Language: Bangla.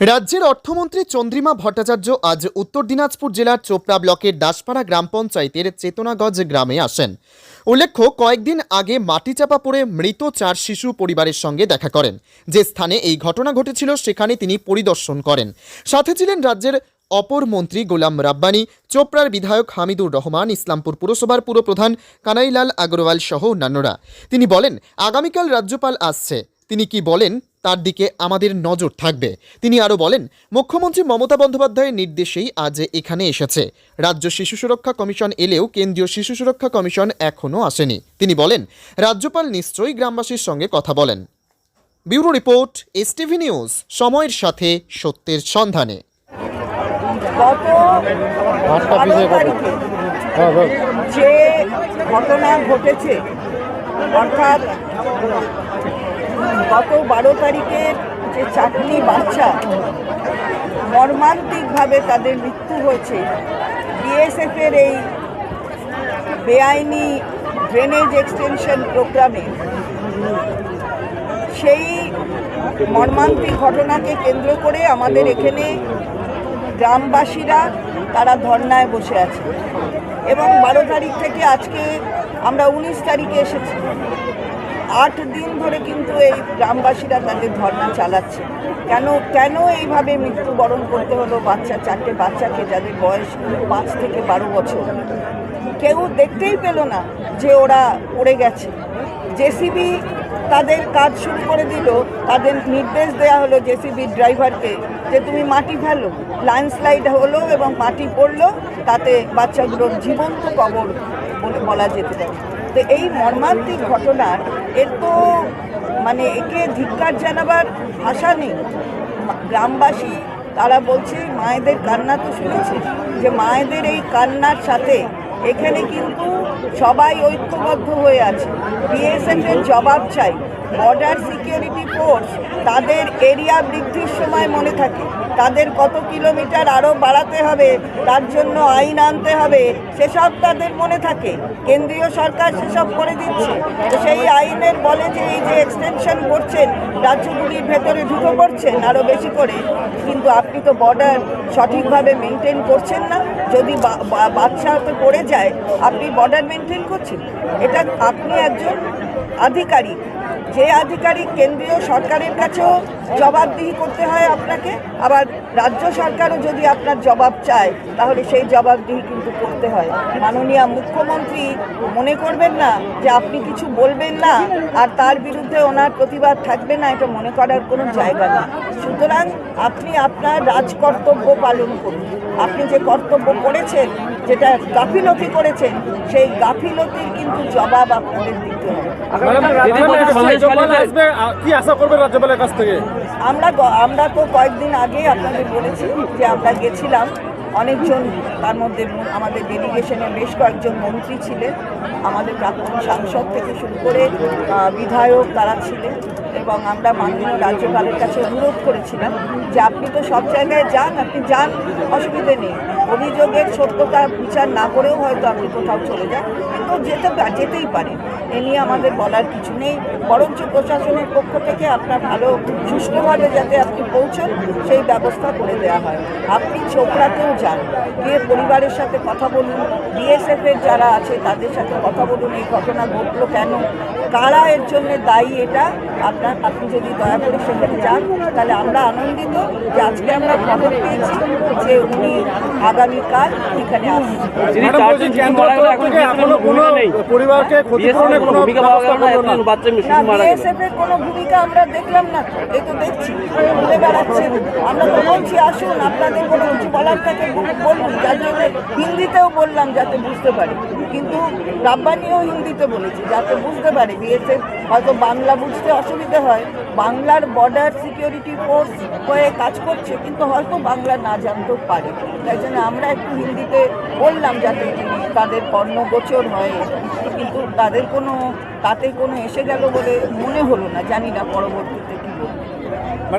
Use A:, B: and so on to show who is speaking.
A: রাজ্যের অর্থমন্ত্রী চন্দ্রিমা ভট্টাচার্য আজ উত্তর দিনাজপুর জেলার চোপড়া ব্লকের দাসপাড়া গ্রাম পঞ্চায়েতের চেতনাগঞ্জ গ্রামে আসেন। উল্লেখ্য, কয়েকদিন আগে মাটি চাপা পড়ে মৃত চার শিশু পরিবারের সঙ্গে দেখা করেন। যে স্থানে এই ঘটনা ঘটেছিল, সেখানে তিনি পরিদর্শন করেন। সাথে ছিলেন রাজ্যের অপর মন্ত্রী গোলাম রাব্বানি, চোপড়ার বিধায়ক হামিদুর রহমান, ইসলামপুর পুরসভার পুরপ্রধান কানাইলাল আগরওয়াল সহ অন্যান্যরা। তিনি বলেন, আগামীকাল রাজ্যপাল আসছে। তিনি কি বলেন? তার দিকে আমাদের নজর থাকবে। তিনি আরও বলেন মুখ্যমন্ত্রী মমতা বন্দ্যোপাধ্যায়ের নির্দেশেই আজ এখানে এসেছে। রাজ্য শিশু সুরক্ষা কমিশন এলেও কেন্দ্রীয় শিশু সুরক্ষা কমিশন এখনও আসেনি। তিনি বলেন রাজ্যপাল নিশ্চয়ই গ্রামবাসীর সঙ্গে কথা বলেন। ব্যুরো রিপোর্ট এসটিভি নিউজ সময়ের সাথে সত্যের সন্ধানে।
B: তারিখে যে ঘটনা ঘটেছে অর্থাৎ গত বারো তারিখের যে চারটি বাচ্চা, মর্মান্তিকভাবে তাদের মৃত্যু হয়েছে। বিএসএফের এই বেআইনি ড্রেনেজ এক্সটেনশন প্রোগ্রামে সেই মর্মান্তিক ঘটনাকে কেন্দ্র করে আমাদের এখানে গ্রামবাসীরা তারা ধর্নায় বসে আছে। এবং বারো তারিখ থেকে আজকে আমরা উনিশ তারিখে এসেছি। আট দিন ধরে কিন্তু এই গ্রামবাসীরা তাদের ধর্না চালাচ্ছে। কেন কেন এইভাবে মৃত্যুবরণ করতে হলো বাচ্চা, চারটে বাচ্চাকে যাদের বয়স পাঁচ থেকে বারো বছর? কেউ দেখতেই পেল না যে ওরা পড়ে গেছে। জেসিবি তাদের কাজ শুরু করে দিল, তাদের নির্দেশ দেওয়া হলো জেসিবি ড্রাইভারকে যে তুমি মাটি ফেলো, ল্যান্ডস্লাইড হলো এবং মাটি পড়ল, তাতে বাচ্চাগুলোর জীবন্ত কবর বলে বলা যেতে পারে। তো এই মর্মান্তিক ঘটনার এর তো মানে একে ধিক্কার জানাবার আশা নেই। গ্রামবাসী, তারা বলছে, মায়েদের কান্না তো শুনেছে, যে মায়েদের এই কান্নার সাথে এখানে কিন্তু সবাই ঐক্যবদ্ধ হয়ে আছে। বিএসএফ এর জবাব চাই। বর্ডার সিকিউরিটি ফোর্স তাদের এরিয়া বৃদ্ধির সময় মনে থাকে। তাদের কত কিলোমিটার আরও বাড়াতে হবে, তার জন্য আইন আনতে হবে, সেসব তাদের মনে থাকে। কেন্দ্রীয় সরকার সেসব করে দিচ্ছে। তো সেই আইনের বলে যে এই যে এক্সটেনশন করছেন, রাজ্যগুলির ভেতরে ঢুকে পড়ছেন আরও বেশি করে, কিন্তু আপনি তো বর্ডার সঠিকভাবে মেনটেন করছেন না। যদি বাচ্চা হাতে পড়ে যায়, আপনি বর্ডার মেনটেন করছেন। এটা আপনি একজন আধিকারিক। যে আধিকারিক কেন্দ্রীয় সরকারের কাছেও জবাবদিহি করতে হয় আপনাকে, আবার রাজ্য সরকারও যদি আপনার জবাব চায়, তাহলে সেই জবাবদিহি কিন্তু করতে হয়। মাননীয় মুখ্যমন্ত্রী মনে করবেন না যে আপনি কিছু বলবেন না, আর তার বিরুদ্ধে ওনার প্রতিবাদ থাকবে না, এটা মনে করার কোনো জায়গা নেই। সুতরাং আপনি আপনার রাজকর্তব্য পালন করুন। আপনি যে কর্তব্য করেছেন যেটা গাফিলতি করেছেন সেই গাফিলতির কিন্তু জবাব আপনাদের দিতে হবে।
C: রাজ্যপাল আসবে আ- কি আশা করবেন রাজ্যপালের কাছ থেকে?
B: আমরা আমরা তো কয়েকদিন আগে আপনাদের বলেছি যে আমরা গেছিলাম অনেকজন তার মধ্যে আমাদের ডেলিগেশনে বেশ কয়েকজন মন্ত্রী ছিলেন আমাদের প্রাক্তন সাংসদ থেকে শুরু করে বিধায়ক তারা ছিলেন এবং আমরা মাননীয় রাজ্যপালের কাছে অনুরোধ করেছিলাম যে আপনি তো সব জায়গায় যান আপনি যান অসুবিধে নেই। অভিযোগের সত্যতা বিচার না করেও হয়তো আপনি কোথাও চলে যান, কিন্তু যেতে যেতেই পারেন। এ নিয়ে আমাদের বলার কিছু নেই। বরঞ্চ প্রশাসনের পক্ষ থেকে আপনার ভালো সুষ্ঠুভাবে যাতে আপনি পৌঁছন, সেই ব্যবস্থা করে দেওয়া হয়। আপনি চোপড়াতেও যান। গিয়ে পরিবারের সাথে কথা বলুন। বিএসএফের যারা আছে, তাদের সাথে কথা বলুন, এই ঘটনা ঘটলো কেন? কারা এর জন্য দায়ী এটা? আপনার, আপনি যদি দয়া করে সেখানে যান, তাহলে আমরা আনন্দিত যে আজকে আমরা খবর পেয়েছি যে উনি আগামীকাল এখানে
C: কোনো
D: ভূমিকা
B: আমরা দেখলাম না এই তো দেখছি ঘুরে আমরা তো বলছি আসুন আপনাদের কোনো কিছু বলার থাকে বলুন। যার জন্য হিন্দিতেও বললাম যাতে বুঝতে পারে। কিন্তু রাব্বানিও হিন্দিতে বলেছি যাতে বুঝতে পারে। বিএসএফ হয়তো বাংলা বুঝতে অসুবিধা হয়। বাংলার বর্ডার সিকিউরিটি ফোর্স হয়ে কাজ করছে কিন্তু হয়তো বাংলা না জানতেও পারে। তাই জন্য আমরা একটু হিন্দিতে বললাম যাতে তাদের কর্ণগোচর হয়। কিন্তু তাদের কোনো, তাতে কোনো এসে গেল বলে মনে হলো না। জানি না পরবর্তীতে কী বলব।